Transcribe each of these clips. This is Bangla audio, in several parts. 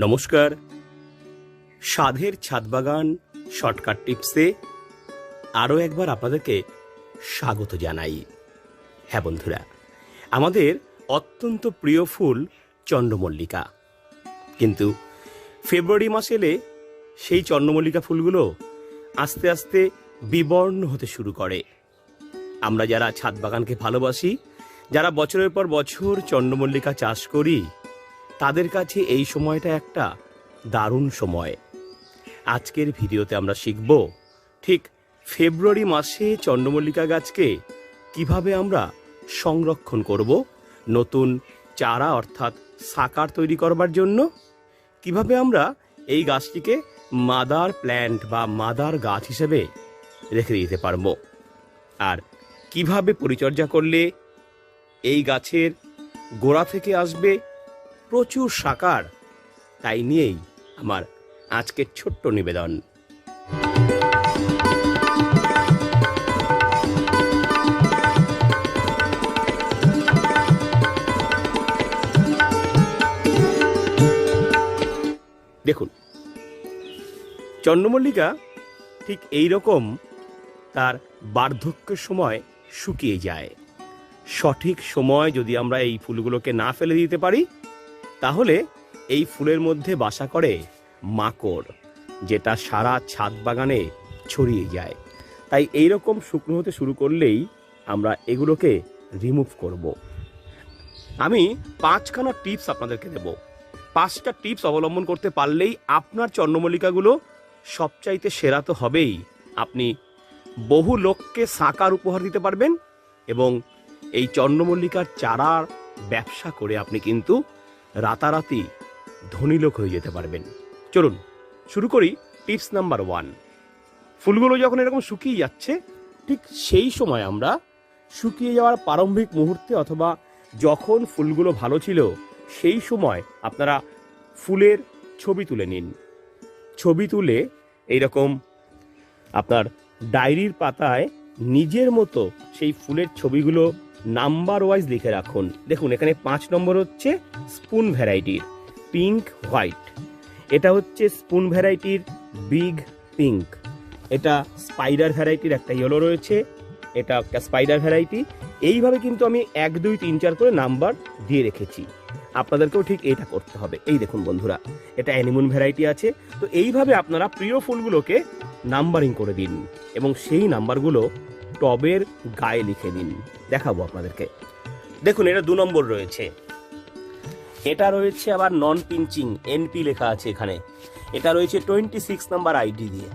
নমস্কার। সাধের ছাদবাগান শর্টকাট টিপসে আরও একবার আপনাদেরকে স্বাগত জানাই। হ্যাঁ বন্ধুরা, আমাদের অত্যন্ত প্রিয় ফুল চন্দ্রমল্লিকা। কিন্তু ফেব্রুয়ারি মাস এলে সেই চন্দ্রমল্লিকা ফুলগুলো আস্তে আস্তে বিবর্ণ হতে শুরু করে। আমরা যারা ছাদ বাগানকে ভালোবাসি, যারা বছরের পর বছর চন্দ্রমল্লিকা চাষ করি তাদের কাছে এই সময়টা একটা দারুণ সময়। আজকের ভিডিওতে আমরা শিখব, ঠিক ফেব্রুয়ারি মাসে চন্দ্রমল্লিকা গাছকে কীভাবে আমরা সংরক্ষণ করব, নতুন চারা অর্থাৎ সাকার তৈরি করবার জন্য, কীভাবে আমরা এই গাছটিকে মাদার প্ল্যান্ট বা মাদার গাছ হিসেবে রেখে দিতে পারব, আর কীভাবে পরিচর্যা করলে এই গাছের গোড়া থেকে আসবে প্রচুর সাকার। তাই নিয়েই আমার আজকের ছোট্ট নিবেদন। দেখুন, চন্দ্রমল্লিকা ঠিক এই রকম তার বার্ধক্যের সময় শুকিয়ে যায়। সঠিক সময় যদি আমরা এই ফুলগুলোকে না ফেলে দিতে পারি তাহলে এই ফুলের মধ্যে বাসা করে মাকড়, যেটা সারা ছাদ বাগানে ছড়িয়ে যায়। তাই এই রকম শুকনো হতে শুরু করলেই আমরা এগুলোকে রিমুভ করব। আমি পাঁচখানা টিপস আপনাদেরকে দেব। পাঁচটা টিপস অবলম্বন করতে পারলেই আপনার চন্দ্রমল্লিকাগুলো সবচাইতে সেরা তো হবেই। আপনি বহু লোককে সাকার উপহার দিতে পারবেন এবং এই চন্দ্রমল্লিকার চারার ব্যবসা করে আপনি কিন্তু রাতারাতি ধনী লোক হয়ে যেতে পারবেন। চলুন, শুরু করি টিপস নাম্বার ওয়ান। ফুলগুলো যখন এরকম শুকিয়ে যাচ্ছে, ঠিক সেই সময় আমরা শুকিয়ে যাওয়ার প্রারম্ভিক মুহূর্তে অথবা যখন ফুলগুলো ভালো ছিল, সেই সময় আপনারা ফুলের ছবি তুলে নিন। ছবি তুলে এইরকম আপনার ডায়েরির পাতায় নিজের মতো সেই ফুলের ছবিগুলো নাম্বার ওয়াইজ লিখে রাখুন। দেখুন, এখানে পাঁচ নম্বর হচ্ছে স্পুন ভ্যারাইটির, পিঙ্ক হোয়াইট। এটা হচ্ছে স্পুন ভ্যারাইটির বিগ পিঙ্ক। এটা স্পাইডার ভ্যারাইটির একটা ইয়েলো রয়েছে, এটা একটা স্পাইডার ভ্যারাইটি। এইভাবে কিন্তু আমি এক, দুই, তিন, চার করে নাম্বার দিয়ে রেখেছি। আপনাদেরকেও ঠিক এটা করতে হবে। এই দেখুন বন্ধুরা, এটা অ্যানিমুন ভ্যারাইটি আছে। তো এইভাবে আপনারা প্রিয় ফুলগুলোকে নাম্বারিং করে দিন এবং সেই নাম্বারগুলো টবের গায়ে লিখে দিন দেখাবো আপনাদেরকে। দেখুন, এটা দু নম্বর রয়েছে। এটা রয়েছে আবার নন পিঞ্চিং এনপি লেখা আছে এখানে। এটা রয়েছে টোয়েন্টি সিক্স নাম্বার আইডি দিয়ে।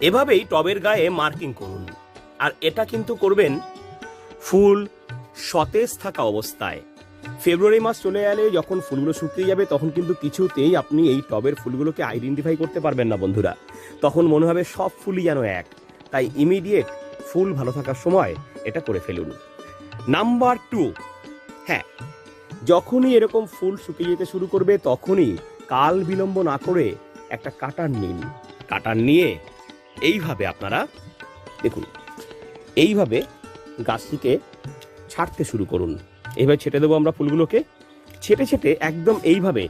এভাবেই টবের গায়ে মার্কিং করুন। আর এটা কিন্তু করবেন ফুল সতেজ থাকা অবস্থায়। ফেব্রুয়ারি মাস চলে এলে যখন ফুলগুলো শুকিয়ে যাবে, তখন কিন্তু কিছুতেই আপনি এই টবের ফুলগুলোকে আইডেন্টিফাই করতে পারবেন না বন্ধুরা। তখন মনে হবে সব ফুলই যেন এক। তাই ইমিডিয়েট ফুল ভালো থাকার সময় এটা করে ফেলুন। নাম্বার টু হ্যাঁ যখনই এরকম ফুল শুকিয়ে যেতে শুরু করবে, তখনই কাল বিলম্ব না করে একটা কাটার নিন। কাটার নিয়ে এইভাবে আপনারা দেখুন, এইভাবে গাছটিকে ছাড়তে শুরু করুন। এইভাবে ছেটে দেবো আমরা ফুলগুলোকে। ছেটে ছেটে একদম এইভাবে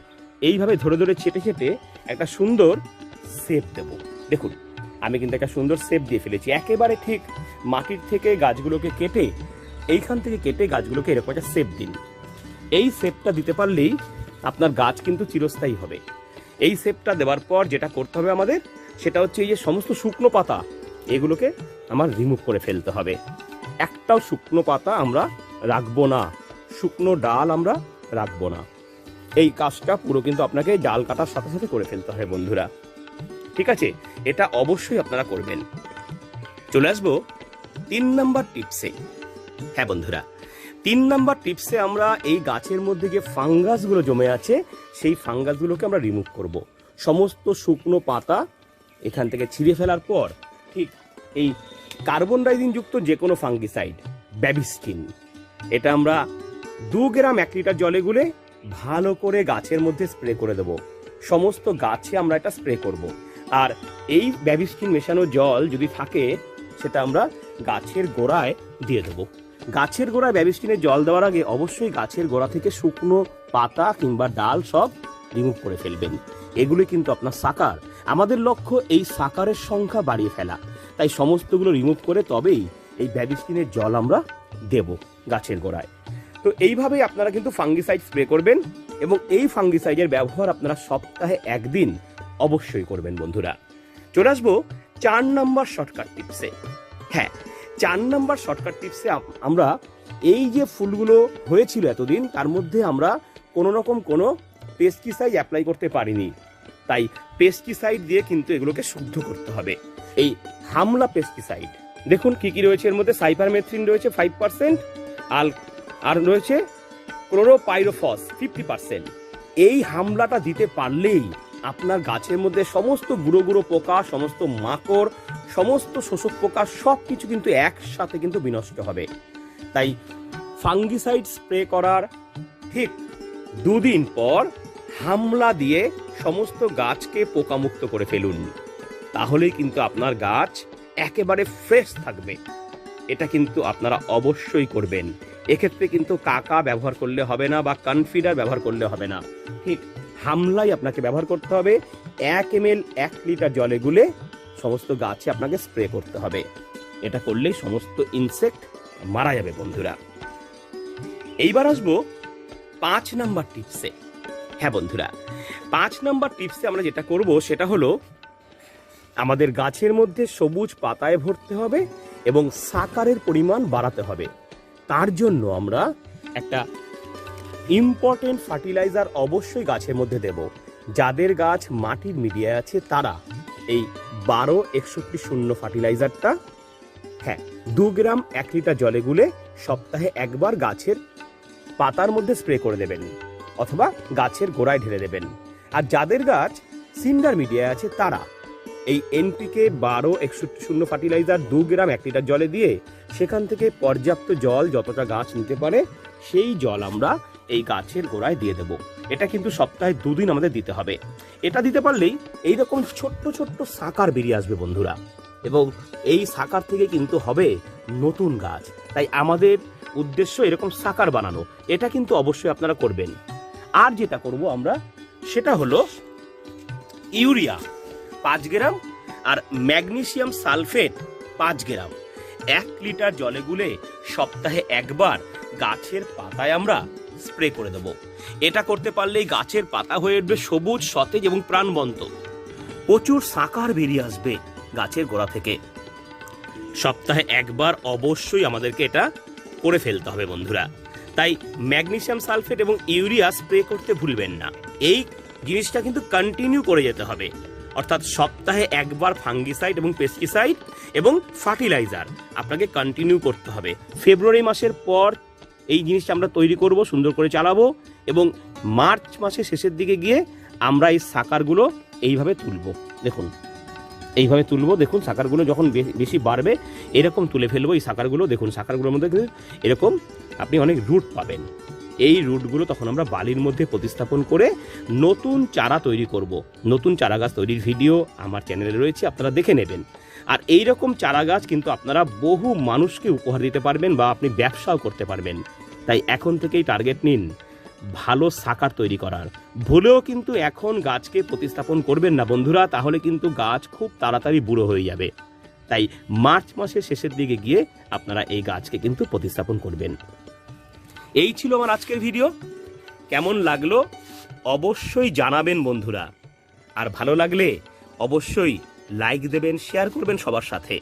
এইভাবে ধরে ধরে ছেটে ছেটে একটা সুন্দর সেপ দেব। দেখুন, আমি কিন্তু একটা সুন্দর সেপ দিয়ে ফেলেছি। একেবারে ঠিক মাটির থেকে গাছগুলোকে কেটে, এইখান থেকে কেটে গাছগুলোকে এরকম একটা শেপ দিন। এই শেপটা দিতে পারলেই আপনার গাছ কিন্তু চিরস্থায়ী হবে। এই শেপটা দেওয়ার পর যেটা করতে হবে আমাদের, সেটা হচ্ছে এই যে সমস্ত শুকনো পাতা, এগুলোকে আমার রিমুভ করে ফেলতে হবে। একটাও শুকনো পাতা আমরা রাখব না। শুকনো ডাল আমরা রাখব না। এই কাজটা পুরো কিন্তু আপনাকে ডাল কাটার সাথে সাথে করে ফেলতে হবে বন্ধুরা। ঠিক আছে? এটা অবশ্যই আপনারা করবেন। চলে আসব তিন নাম্বার টিপসে। হ্যাঁ বন্ধুরা, তিন নাম্বার টিপসে আমরা এই গাছের মধ্যে যে ফাঙ্গাসগুলো জমে আছে, সেই ফাঙ্গাসগুলোকে আমরা রিমুভ করব। সমস্ত শুকনো পাতা এখান থেকে ছিঁড়ে ফেলার পর, ঠিক এই কার্বন ডাইজিন যুক্ত যে কোনো ফাঙ্গিসাইড ব্যাবিস্টিন এটা আমরা দু গ্রাম এক লিটার জলে গুলে ভালো করে গাছের মধ্যে স্প্রে করে দেব। সমস্ত গাছে আমরা এটা স্প্রে করব। আর এই ব্যাবিস্টিন মেশানো জল যদি থাকে, সেটা আমরা গাছের গোড়ায় দিয়ে দেবো। গাছের গোড়ায় ব্যাবিস্টিনের জল দেওয়ার আগে অবশ্যই গাছের গোড়া থেকে শুকনো পাতা কিংবা ডাল সব রিমুভ করে ফেলবেন। এগুলো কিন্তু আপনার সাকার। আমাদের লক্ষ্য এই সাকারের সংখ্যা বাড়িয়ে ফেলা। তাই সমস্তগুলো রিমুভ করে তবেই এই ভ্যাবিস্টিনের জল আমরা দেব গাছের গোড়ায়। তো এইভাবেই আপনারা কিন্তু ফাঙ্গিসাইড স্প্রে করবেন এবং এই ফাঙ্গিসাইডের ব্যবহার আপনারা সপ্তাহে একদিন অবশ্যই করবেন বন্ধুরা। চলে আসব চার নম্বর শর্টকাট টিপসে হ্যাঁ চার নাম্বার শর্টকাট টিপসে আমরা এই যে ফুলগুলো হয়েছিল এতদিন, তার মধ্যে আমরা কোনো রকম কোনো পেস্টিসাইড অ্যাপ্লাই করতে পারিনি। তাই পেস্টিসাইড দিয়ে কিন্তু এগুলোকে শুদ্ধ করতে হবে। এই হামলা পেস্টিসাইড দেখুন কি কি রয়েছে এর মধ্যে সাইপারমেথ্রিন রয়েছে ফাইভ পার্সেন্ট আর আর রয়েছে ক্লোরোপাইরোফস ফিফটি পার্সেন্ট এই হামলাটা দিতে পারলেই আপনার গাছের মধ্যে সমস্ত গুঁড়ো গুঁড়ো পোকা, সমস্ত মাকড় সমস্ত শোষক পোকা সব কিছু কিন্তু একসাথে কিন্তু বিনষ্ট হবে। তাই ফাঙ্গিসাইড স্প্রে করার ঠিক দুদিন পর হামলা দিয়ে সমস্ত গাছকে পোকামুক্ত করে ফেলুন। তাহলেই কিন্তু আপনার গাছ একেবারে ফ্রেশ থাকবে। এটা কিন্তু আপনারা অবশ্যই করবেন। এক্ষেত্রে কিন্তু কাকা ব্যবহার করলে হবে না বা কনফিডার ব্যবহার করলে হবে না। ঠিক হামলাই আপনাকে ব্যবহার করতে হবে এক এম এক লিটার জলে গুলে সমস্ত গাছে আপনাকে স্প্রে করতে হবে। এটা করলেই সমস্ত ইনসেক্ট মারা যাবে বন্ধুরা। এইবার আসব পাঁচ নাম্বার টিপসে হ্যাঁ বন্ধুরা, পাঁচ নাম্বার টিপসে আমরা যেটা করব সেটা হলো, আমাদের গাছের মধ্যে সবুজ পাতায় ভরতে হবে এবং সাকারের পরিমাণ বাড়াতে হবে। তার জন্য আমরা একটা ইম্পর্টেন্ট ফার্টিলাইজার অবশ্যই গাছের মধ্যে দেব। যাদের গাছ মাটির মিডিয়ায় আছে তারা এই বারো একষট্টি শূন্য ফার্টিলাইজারটা। হ্যাঁ দু গ্রাম এক লিটার জলে গুলে সপ্তাহে একবার গাছের পাতার মধ্যে স্প্রে করে দেবেন অথবা গাছের গোড়ায় ঢেলে দেবেন। আর যাদের গাছ সিন্ডার মিডিয়ায় আছে তারা এই এনপিকে বারো একষট্টি শূন্য ফার্টিলাইজার, দু গ্রাম এক লিটার জলে দিয়ে সেখান থেকে পর্যাপ্ত জল যতটা গাছ নিতে পারে, সেই জল আমরা এই গাছের গোড়ায় দিয়ে দেব। এটা কিন্তু সপ্তাহে দুদিন আমাদের দিতে হবে। এটা দিতে পারলেই এইরকম ছোট্ট ছোট্ট সাকার বেরিয়ে আসবে বন্ধুরা। এবং এই সাকার থেকে কিন্তু হবে নতুন গাছ। তাই আমাদের উদ্দেশ্য এরকম সাকার বানানো। এটা কিন্তু অবশ্যই আপনারা করবেন। আর যেটা করব আমরা, সেটা হলো ইউরিয়া, পাঁচ গ্রাম আর ম্যাগনেসিয়াম সালফেট, পাঁচ গ্রাম। এক লিটার জলে গুলে সপ্তাহে একবার গাছের পাতায় আমরা স্প্রে করে দেব। এটা করতে পারলেই গাছের পাতা হয়ে উঠবে সবুজ, সতেজ এবং প্রাণবন্ত। প্রচুর সাকার বেরিয়ে আসবে গাছের গোড়া থেকে। সপ্তাহে একবার অবশ্যই আমাদেরকে এটা করে ফেলতে হবে বন্ধুরা। তাই ম্যাগনেশিয়াম সালফেট এবং ইউরিয়া স্প্রে করতে ভুলবেন না। এই জিনিসটা কিন্তু কন্টিনিউ করে যেতে হবে। অর্থাৎ সপ্তাহে একবার ফাঙ্গিসাইড এবং পেস্টিসাইড এবং ফার্টিলাইজার আপনাকে কন্টিনিউ করতে হবে। ফেব্রুয়ারি মাসের পর এই জিনিসটা আমরা তৈরি করব, সুন্দর করে চালাবো এবং মার্চ মাসের শেষের দিকে গিয়ে আমরা এই সাকারগুলো এইভাবে তুলব। দেখুন, এইভাবে তুলবো। দেখুন, সাকারগুলো যখন বেশি বাড়বে, এরকম তুলে ফেলব এই সাকারগুলো। দেখুন, সাকারগুলোর মধ্যে এরকম আপনি অনেক রুট পাবেন। এই রুটগুলো তখন আমরা বালির মধ্যে প্রতিস্থাপন করে নতুন চারা তৈরি করব। নতুন চারা গাছ তৈরির ভিডিও আমার চ্যানেলে রয়েছে, আপনারা দেখে নেবেন। আর এই রকম চারা গাছ কিন্তু আপনারা বহু মানুষকে উপহার দিতে পারবেন বা আপনি ব্যবসাও করতে পারবেন। তাই এখন থেকেই টার্গেট নিন ভালো সাকার তৈরি করার। ভুলেও কিন্তু এখন গাছকে প্রতিস্থাপন করবেন না বন্ধুরা, তাহলে কিন্তু গাছ খুব তাড়াতাড়ি বুড়ো হয়ে যাবে। তাই মার্চ মাসের শেষের দিকে গিয়ে আপনারা এই গাছকে কিন্তু প্রতিস্থাপন করবেন। এই ছিল আমার আজকের ভিডিও। কেমন লাগল অবশ্যই জানাবেন বন্ধুরা। আর ভালো লাগলে অবশ্যই লাইক দেবেন শেয়ার করবেন সবার সাথে।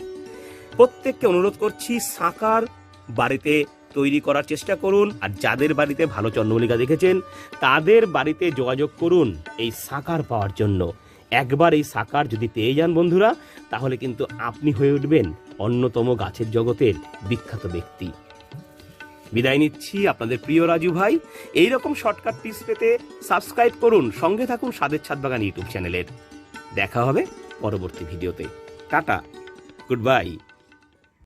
প্রত্যেককে অনুরোধ করছি, সাকার বাড়িতে তৈরি করার চেষ্টা করুন। আর যাদের বাড়িতে ভালো চন্দ্রমল্লিকা দেখেছেন, তাদের বাড়িতে যোগাযোগ করুন এই সাকার পাওয়ার জন্য। একবার এই সাকার যদি পেয়ে যান বন্ধুরা, তাহলে কিন্তু আপনি হয়ে উঠবেন অন্যতম গাছের জগতের বিখ্যাত ব্যক্তি। বিদায় নিচ্ছি আপনাদের প্রিয় রাজু ভাই। এই রকম শর্টকাট টিপস পেতে সাবস্ক্রাইব করুন। সঙ্গে থাকুন স্বাদের ছাদ বাগান ইউটিউব চ্যানেলের। দেখা হবে পরবর্তী ভিডিওতে। টাটা। Good bye.